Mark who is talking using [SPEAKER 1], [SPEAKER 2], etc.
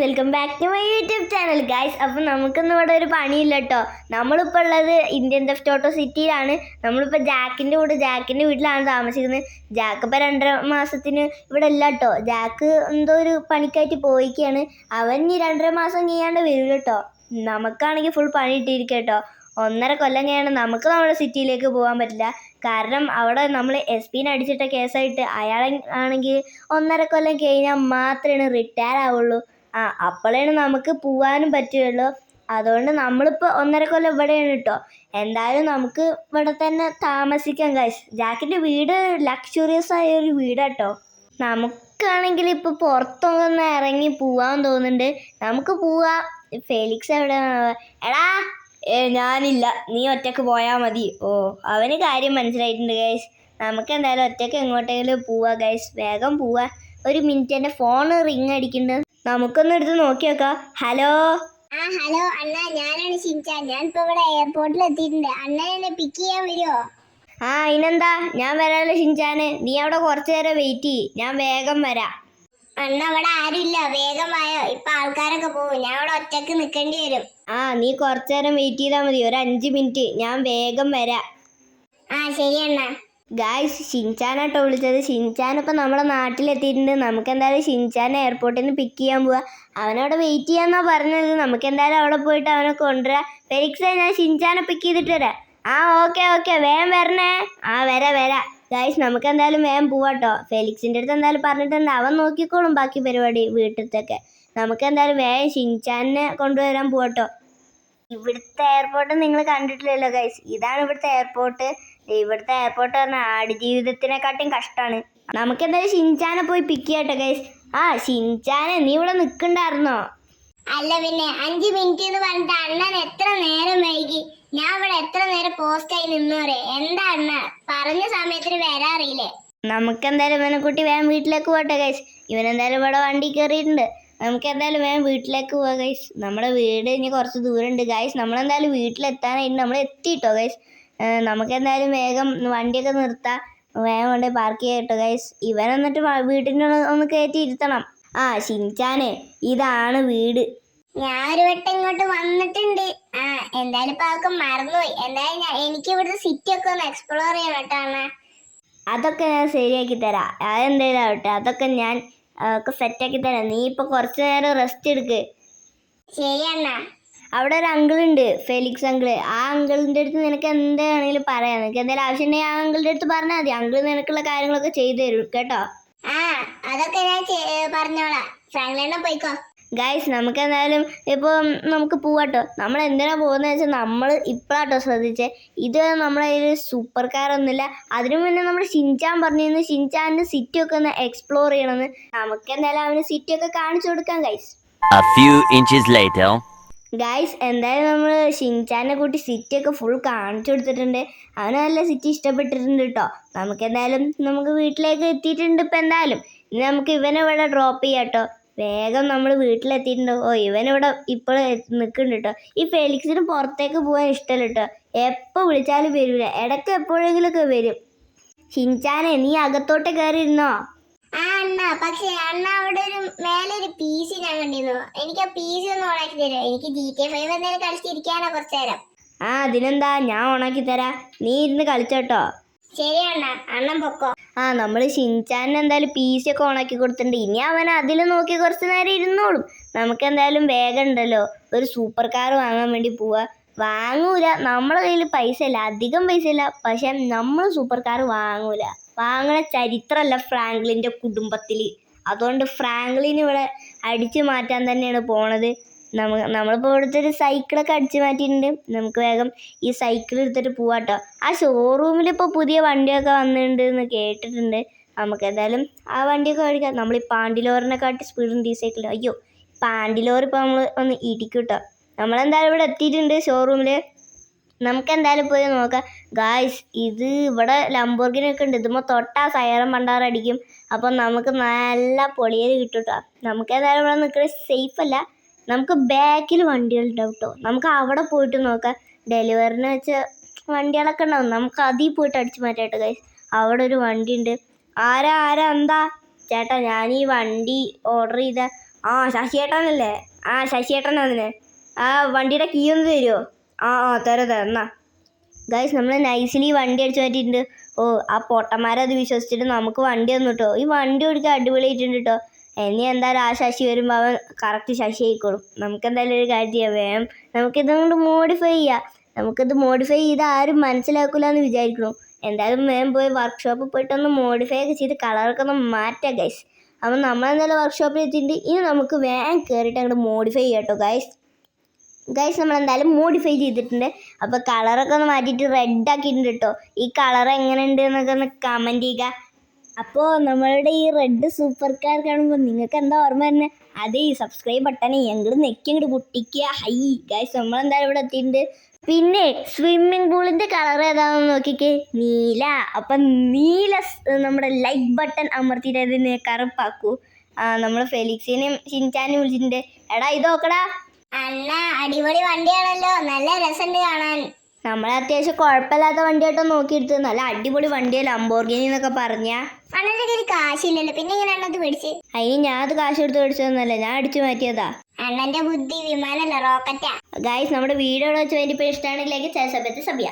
[SPEAKER 1] Welcome back to my YouTube channel guys അപ്പം നമുക്കൊന്നും ഇവിടെ ഒരു പണിയില്ല കേട്ടോ നമ്മളിപ്പോൾ ഉള്ളത് ഇന്ത്യൻ തെഫ്റ്റ് ഓട്ടോ സിറ്റിയിലാണ് നമ്മളിപ്പോൾ ജാക്കിന്റെ കൂടെ ജാക്കിന്റെ വീട്ടിലാണ് താമസിക്കുന്നത്. ജാക്ക് ഇപ്പോൾ രണ്ടര മാസത്തിന് ഇവിടെ ഇല്ല കേട്ടോ ജാക്ക് എന്തോ ഒരു പണിക്കായിട്ട് പോയിക്കാണ് അവൻ ഈ രണ്ടര മാസം കഴിയാണ്ട് വരും കേട്ടോ നമുക്കാണെങ്കിൽ ഫുൾ പണി ഇട്ടിരിക്കുക കേട്ടോ ഒന്നര കൊല്ലം കഴിയാണ് നമുക്ക് നമ്മുടെ സിറ്റിയിലേക്ക് പോകാൻ പറ്റില്ല. കാരണം അവിടെ നമ്മൾ എസ് പിനെ അടിച്ചിട്ട കേസായിട്ട് അയാൾ ആണെങ്കിൽ ഒന്നര കൊല്ലം കഴിഞ്ഞാൽ മാത്രമേ റിട്ടയർ ആവുള്ളൂ. ആ അപ്പോഴാണ് നമുക്ക് പോവാനും പറ്റുകയുള്ളൂ. അതുകൊണ്ട് നമ്മളിപ്പോൾ ഒന്നര കൊല്ലം ഇവിടെയാണ് കേട്ടോ എന്തായാലും നമുക്ക് ഇവിടെ തന്നെ താമസിക്കാം കാശ് ജാക്കിന്റെ വീട് ലക്ഷറിയസ് ആയ ഒരു കേട്ടോ നമുക്കാണെങ്കിൽ ഇപ്പോൾ പുറത്തൊന്ന് ഇറങ്ങി പോവാൻ തോന്നുന്നുണ്ട്. നമുക്ക് പോവാം. ഫെലിക്സ് എവിടെ എടാ ഏ ഞാനില്ല. നീ ഒറ്റയ്ക്ക് പോയാൽ മതി. ഓ അവന് കാര്യം മനസ്സിലായിട്ടുണ്ട് ഗൈസ് നമുക്ക് എന്തായാലും ഒറ്റയ്ക്ക് എങ്ങോട്ടെങ്കിലും പോവാം ഗൈസ് വേഗം പോവാ. ഒരു മിനിറ്റ് എന്റെ ഫോൺ റിങ് അടിക്കുന്നു നമുക്കൊന്ന് എടുത്ത് നോക്കി നോക്കാം. ഹലോ
[SPEAKER 2] ആ ഹലോ അണ്ണ ഞാനാണ് ഷിൻചാൻ ഞാൻ ഇപ്പൊ ഇവിടെ എയർപോർട്ടിൽ എത്തിയിട്ടുണ്ട്. അണ്ണൻ എന്നെ പിക്ക് ചെയ്യാൻ വരുമോ
[SPEAKER 1] ആ അതിനെന്താ ഞാൻ വരാമല്ലോ ഷിൻചാന്. നീ അവിടെ കുറച്ചു നേരം വെയിറ്റ് ചെയ്യ്. ഞാൻ വേഗം വരാം.
[SPEAKER 2] അണ്ണ ഇവിടെ ആരുമില്ല. വേഗം വായോ. ഇപ്പൊ ആൾക്കാരൊക്കെ പോകും. ഞാൻ അവിടെ ഒറ്റയ്ക്ക് നിൽക്കേണ്ടി വരും.
[SPEAKER 1] ആ നീ കുറച്ചു നേരം വെയിറ്റ് ചെയ്താൽ മതി. ഒരു അഞ്ച് മിനിറ്റ്. ഞാൻ വേഗം വരാം.
[SPEAKER 2] ആ ശരി അണ്ണ.
[SPEAKER 1] ഗായ്സ് ഷിൻചാനാട്ടോ വിളിച്ചത്. ഷിൻചാൻ ഇപ്പം നമ്മുടെ നാട്ടിലെത്തിയിട്ടുണ്ട്. നമുക്ക് എന്തായാലും ഷിൻചാൻ എയർപോർട്ടിൽ നിന്ന് പിക്ക് ചെയ്യാൻ പോവാ. അവനവിടെ വെയിറ്റ് ചെയ്യാന്നാ പറഞ്ഞത്. നമുക്ക് എന്തായാലും അവിടെ പോയിട്ട് അവനെ കൊണ്ടുവരാം. ഫെലിക്സ് ഞാൻ ഷിൻചാനെ പിക്ക് ചെയ്തിട്ട് വരാം. ആ ഓക്കെ ഓക്കെ വേം വരണേ. ആ വരാ വരാ. ഗായ്സ് നമുക്ക് എന്തായാലും വേഗം പോവാട്ടോ. ഫെലിക്സിന്റെ അടുത്ത് എന്തായാലും പറഞ്ഞിട്ടുണ്ട്. അവൻ നോക്കിക്കോളും ബാക്കി പരിപാടി വീട്ടിലത്തൊക്കെ. നമുക്ക് എന്തായാലും വേഗം ഷിൻചാനെ കൊണ്ടുവരാൻ പോവാട്ടോ. ഇവിടുത്തെ എയർപോർട്ട് നിങ്ങൾ കണ്ടിട്ടില്ലല്ലോ ഗൈസ് ഇതാണ് ഇവിടുത്തെ എയർപോർട്ട് ഇവിടുത്തെ എയർപോർട്ട് പറഞ്ഞാൽ ആടുജീവിതത്തിനെക്കാട്ടിയും കഷ്ടമാണ് നമുക്ക് എന്തായാലും ഷിൻചാനെ പോയി പിക്ക് ചെയ്യട്ടെ ഗൈസ് ആ ഷിൻചാനെ നീ ഇവിടെ നിൽക്കണ്ടായിരുന്നോ
[SPEAKER 2] അല്ല പിന്നെ അഞ്ച് മിനിറ്റ് എന്ന് പറഞ്ഞിട്ട് അണ്ണൻ എത്ര നേരം വൈകി? ഞാൻ ഇവിടെ എത്ര നേരം പോസ്റ്റായി നിന്നോരെ? എന്താ അണ്ണ? പറഞ്ഞ സമയത്തിന് വരാറിയില്ലേ?
[SPEAKER 1] നമുക്ക് എന്തായാലും ഇവനെ കുട്ടി വേഗം വീട്ടിലേക്ക് പോട്ടെ ഗൈസ് ഇവനെന്തായാലും ഇവിടെ വണ്ടി കയറിയിട്ടുണ്ട്. നമുക്ക് എന്തായാലും വേഗം വീട്ടിലേക്ക് പോവാം ഗൈസ് നമ്മുടെ വീട് ഇനി കുറച്ച് ദൂരമുണ്ട് ഗൈസ് നമ്മളെന്തായാലും വീട്ടിലെത്താനായിട്ട് നമ്മൾ എത്തിയിട്ടോ ഗൈസ് നമുക്ക് എന്തായാലും വേഗം വണ്ടിയൊക്കെ നിർത്താം. വേഗം കൊണ്ട് പാർക്ക് ചെയ്യട്ടോ ഗൈസ് ഇവൻ എന്നിട്ട് വീട്ടിനുള്ള ഒന്ന് കയറ്റി ഇരുത്തണം. ആ ഷിൻചാനെ ഇതാണ് വീട്.
[SPEAKER 2] ഞാൻ ഒരു വട്ടം ഇങ്ങോട്ട് വന്നിട്ടുണ്ട്. ആ എന്തായാലും ഇപ്പൊ അതൊക്കെ മറന്നുപോയി. എന്തായാലും ഞാൻ- എനിക്ക് ഇവിടുത്തെ സിറ്റി ഒക്കെ ഒന്ന് എക്സ്പ്ലോർ ചെയ്യണം കേട്ടോ
[SPEAKER 1] അതൊക്കെ ഞാൻ ശരിയാക്കി തരാം. അതെന്തേലും ആവട്ടെ അതൊക്കെ ഞാൻ ഒക്കെ സെറ്റാക്കി തരാം. നീ ഇപ്പൊ കുറച്ചു നേരം റെസ്റ്റ് എടുക്ക്.
[SPEAKER 2] ശരി അണ്ണ.
[SPEAKER 1] അവിടെ ഒരു അങ്കിൾ ഉണ്ട് ഫെലിക്സ് അങ്കിൾ ആ അങ്കിളിന്റെ അടുത്ത് നിനക്ക് എന്താണെങ്കിലും പറയാം. നിനക്ക് എന്തെങ്കിലും ആവശ്യമുണ്ടെങ്കിൽ ആ അങ്കിളിന്റെ അടുത്ത് പറഞ്ഞാൽ മതി. അങ്കിൾ നിനക്കുള്ള കാര്യങ്ങളൊക്കെ ചെയ്തു തരും കേട്ടോ?
[SPEAKER 2] ആ അതൊക്കെ ഞാൻ പറഞ്ഞോളാം. ഫ്രാങ്ക്ലൈനെ പോയിക്കോ.
[SPEAKER 1] ഗൈസ് നമുക്ക് എന്തായാലും ഇപ്പോൾ നമുക്ക് പോവാട്ടോ നമ്മൾ എന്തിനാ പോകുന്നത് വെച്ചാൽ നമ്മൾ ഇപ്പോഴാട്ടോ ശ്രദ്ധിച്ചേ. ഇത് നമ്മളെ കയ്യിൽ സൂപ്പർ കാർ ഒന്നുമില്ല. അതിനു മുന്നേ നമ്മൾ ഷിൻചാൻ പറഞ്ഞിരുന്നു ഷിൻചാന്റെ സിറ്റിയൊക്കെ ഒന്ന് എക്സ്പ്ലോർ ചെയ്യണമെന്ന്. നമുക്ക് എന്തായാലും അവന് സിറ്റിയൊക്കെ കാണിച്ചു കൊടുക്കാം guys.
[SPEAKER 3] A few inches later.
[SPEAKER 1] Guys എന്തായാലും നമ്മൾ ഷിൻചാനെ കൂട്ടി സിറ്റി ഒക്കെ ഫുൾ കാണിച്ചു കൊടുത്തിട്ടുണ്ട്. അവന് നല്ല സിറ്റി ഇഷ്ടപ്പെട്ടിട്ടുണ്ട് കേട്ടോ നമുക്ക് എന്തായാലും നമുക്ക് വീട്ടിലേക്ക് എത്തിയിട്ടുണ്ട് ഇപ്പം എന്തായാലും. ഇനി നമുക്ക് ഇവനെ ഇവിടെ ഡ്രോപ്പ് ചെയ്യാം കേട്ടോ വേഗം നമ്മൾ വീട്ടിലെത്തിയിട്ടുണ്ട്. ഓ ഇവനിവിടെ ഇപ്പോൾ നിൽക്കുന്നുണ്ട് കേട്ടോ ഈ ഫെലിക്സിന് പുറത്തേക്ക് പോകാൻ ഇഷ്ടമല്ല കേട്ടോ എപ്പോൾ വിളിച്ചാലും വരില്ല ഇടയ്ക്ക് എപ്പോഴെങ്കിലുമൊക്കെ വരും. ഷിൻചാനെ നീ അകത്തോട്ട് കയറിയിരുന്നോ
[SPEAKER 2] ആ അണ്ണ പക്ഷെ അണ്ണ അവിടെ ഒരു മേലെ ഒരു പി സി ഞാൻ കണ്ടിരുന്നു. എനിക്ക് ആ പി സി ഒന്ന് ഓണാക്കി തരുമോ എനിക്ക് ജി ടി ഫൈവ് എന്തെങ്കിലും കളിച്ചിരിക്കാനോ കുറച്ചു നേരം.
[SPEAKER 1] ആ അതിനെന്താ? ഞാൻ ഓണാക്കി തരാം. നീ ഇരുന്ന് കളിച്ചോട്ടോ
[SPEAKER 2] ശരി അണ്ണ അണ്ണൻ പൊക്കോ.
[SPEAKER 1] ആ നമ്മൾ ഷിൻചാനിന് എന്തായാലും പി സി ഒക്കെ ഓണാക്കി കൊടുത്തിട്ടുണ്ട്. ഇനി അവൻ അതിൽ നോക്കി കുറച്ച് നേരം ഇരുന്നോളും. നമുക്ക് എന്തായാലും വേഗം ഉണ്ടല്ലോ. ഒരു സൂപ്പർ കാർ വാങ്ങാൻ വേണ്ടി പോവാ. വാങ്ങൂല. നമ്മളെ കയ്യിൽ പൈസ ഇല്ല അധികം പൈസ ഇല്ല പക്ഷെ നമ്മൾ സൂപ്പർ കാർ വാങ്ങൂല. വാങ്ങണ ചരിത്രമല്ല ഫ്രാങ്ക്ലിന്റെ കുടുംബത്തിൽ അതുകൊണ്ട് ഫ്രാങ്ക്ലിന് ഇവിടെ അടിച്ചു മാറ്റാൻ തന്നെയാണ് പോണത്. നമ്മ നമ്മളിപ്പോൾ ഇവിടുത്തെ ഒരു സൈക്കിളൊക്കെ അടിച്ചു മാറ്റിയിട്ടുണ്ട്. നമുക്ക് വേഗം ഈ സൈക്കിൾ എടുത്തിട്ട് പോവാട്ടോ. ആ ഷോറൂമിൽ ഇപ്പോൾ പുതിയ വണ്ടിയൊക്കെ വന്നിട്ടുണ്ട് എന്ന് കേട്ടിട്ടുണ്ട്. നമുക്ക് എന്തായാലും ആ വണ്ടിയൊക്കെ മേടിക്കാം. നമ്മൾ ഈ പാണ്ടിലോറിനെക്കാട്ടി സ്പീഡുണ്ട് ഈ സൈക്കിൾ അയ്യോ പാണ്ടിലോർ ഇപ്പോൾ നമ്മൾ ഒന്ന് ഇടിക്കും കേട്ടോ നമ്മളെന്തായാലും ഇവിടെ എത്തിയിട്ടുണ്ട് ഷോറൂമിൽ നമുക്ക് എന്തായാലും പോയി നോക്കാം. ഗായ്സ് ഇത് ഇവിടെ ലംബോർഗിനി ഒക്കെ ഉണ്ട്. ഇതുമ്പോൾ തൊട്ടാ സൈറം പണ്ടാറടിക്കും അപ്പം നമുക്ക് നല്ല പൊളിയൽ കിട്ടും നമുക്ക് എന്തായാലും ഇവിടെ നിൽക്കുന്നത് സേഫ് അല്ല. നമുക്ക് ബാക്കിൽ വണ്ടികളുണ്ടാവും കേട്ടോ. നമുക്ക് അവിടെ പോയിട്ട് നോക്കാം. ഡെലിവറിന് വെച്ച വണ്ടികളൊക്കെ ഉണ്ടാവും. നമുക്ക് അതിൽ പോയിട്ട് അടിച്ചു മാറ്റാം ഗൈസ് അവിടെ ഒരു വണ്ടി ഉണ്ട് ആരാ ആരാ എന്താ? ചേട്ടാ ഞാൻ ഈ വണ്ടി ഓർഡർ ചെയ്ത ആ ശശിയേട്ടനല്ലേ? ആ ശശി അതിന്. ആ വണ്ടിയുടെ കീ ഒന്ന് തരുമോ ആ ആ തരാം തരാം എന്നാ. ഗൈസ് നമ്മൾ നൈസിലി വണ്ടി അടിച്ചു മാറ്റിയിട്ടുണ്ട്. ഓ ആ പൊട്ടന്മാരത് വിശ്വസിച്ചിട്ട് നമുക്ക് വണ്ടി തന്നു കേട്ടോ ഈ വണ്ടി ഓടിക്കാൻ അടിപൊളിയായിട്ടുണ്ട് കേട്ടോ ഇനി എന്തായാലും ആ ശശി വരുമ്പോൾ അവൻ കറക്റ്റ് ശശി ആയിക്കോളും. നമുക്ക് എന്തായാലും ഒരു കാര്യം ചെയ്യാം. വേഗം നമുക്കിത് കൊണ്ട് മോഡിഫൈ ചെയ്യാം. നമുക്കിത് മോഡിഫൈ ചെയ്ത് ആരും മനസ്സിലാക്കില്ല എന്ന് വിചാരിക്കണം എന്തായാലും വേഗം പോയി വർക്ക്ഷോപ്പിൽ പോയിട്ടൊന്ന് മോഡിഫൈ ഒക്കെ ചെയ്ത് കളറൊക്കെ ഒന്ന് മാറ്റാം ഗൈസ് അപ്പം നമ്മളെന്തായാലും വർക്ക്ഷോപ്പിൽ എത്തിയിട്ടുണ്ട്. ഇനി നമുക്ക് വേഗം കയറിയിട്ട് അങ്ങോട്ട് മോഡിഫൈ ചെയ്യാം കേട്ടോ ഗൈസ് ഗൈസ് നമ്മൾ എന്തായാലും മോഡിഫൈ ചെയ്തിട്ടുണ്ട് അപ്പോൾ കളറൊക്കെ ഒന്ന് മാറ്റിയിട്ട് റെഡ് ആക്കിയിട്ടുണ്ട് കേട്ടോ ഈ കളർ എങ്ങനെയുണ്ട് എന്നൊക്കെ ഒന്ന് കമന്റ് ചെയ്യുക. അപ്പോൾ നമ്മളുടെ ഈ റെഡ് സൂപ്പർ കാർ കാണുമ്പോൾ നിങ്ങൾക്ക് എന്താ ഓർമ്മ തന്നെ അതേ സബ്സ്ക്രൈബ് ബട്ടൺ അങ്ങോട്ട് നെക്കി അങ്ങോട്ട് പൊട്ടിക്കുക. ഹൈ. ഗൈസ് നമ്മളെന്തായാലും ഇവിടെ എത്തിയിട്ടുണ്ട്. പിന്നെ സ്വിമ്മിംഗ് പൂളിന്റെ കളർ ഏതാണെന്ന് നോക്കിക്കേ. നീല. അപ്പം നീല നമ്മുടെ ലൈക്ക് ബട്ടൺ അമർത്തിയിട്ട് അതിനെ കറുപ്പാക്കൂ നമ്മൾ ഫെലിക്സിനെയും ഷിൻചാനെയും വിളിച്ചിട്ടുണ്ട്. എടാ ഇത് നോക്കടാ.
[SPEAKER 2] അണ്ണ അടിപൊളി വണ്ടിയാണല്ലോ. നല്ല രസമുണ്ട് കാണാൻ.
[SPEAKER 1] നമ്മൾ അത്യാവശ്യം കുഴപ്പമില്ലാത്ത വണ്ടിയായിട്ടോ നോക്കിയെടുത്ത്. നല്ല അടിപൊളി വണ്ടിയാ ലംബോർഗിനി എന്നൊക്കെ പറഞ്ഞ.
[SPEAKER 2] അണ്ണന്റെ കയ്യിൽ കാശില്ലല്ലോ. പിന്നെ ഇങ്ങനെ അത് പിടിച്ച്
[SPEAKER 1] അതിന് ഞാൻ അത് കാശ് എടുത്ത് പിടിച്ചതെന്നല്ല ഞാൻ അടിച്ചു മാറ്റിയതാ.
[SPEAKER 2] അണ്ണന്റെ ബുദ്ധി വിമാനല്ല റോക്കറ്റാ.
[SPEAKER 1] ഗായ്സ് നമ്മുടെ വീഡിയോ വെച്ച് വേണ്ടി ഇഷ്ടമാണെങ്കിൽ സഭ്യത്തെ സഭ്യ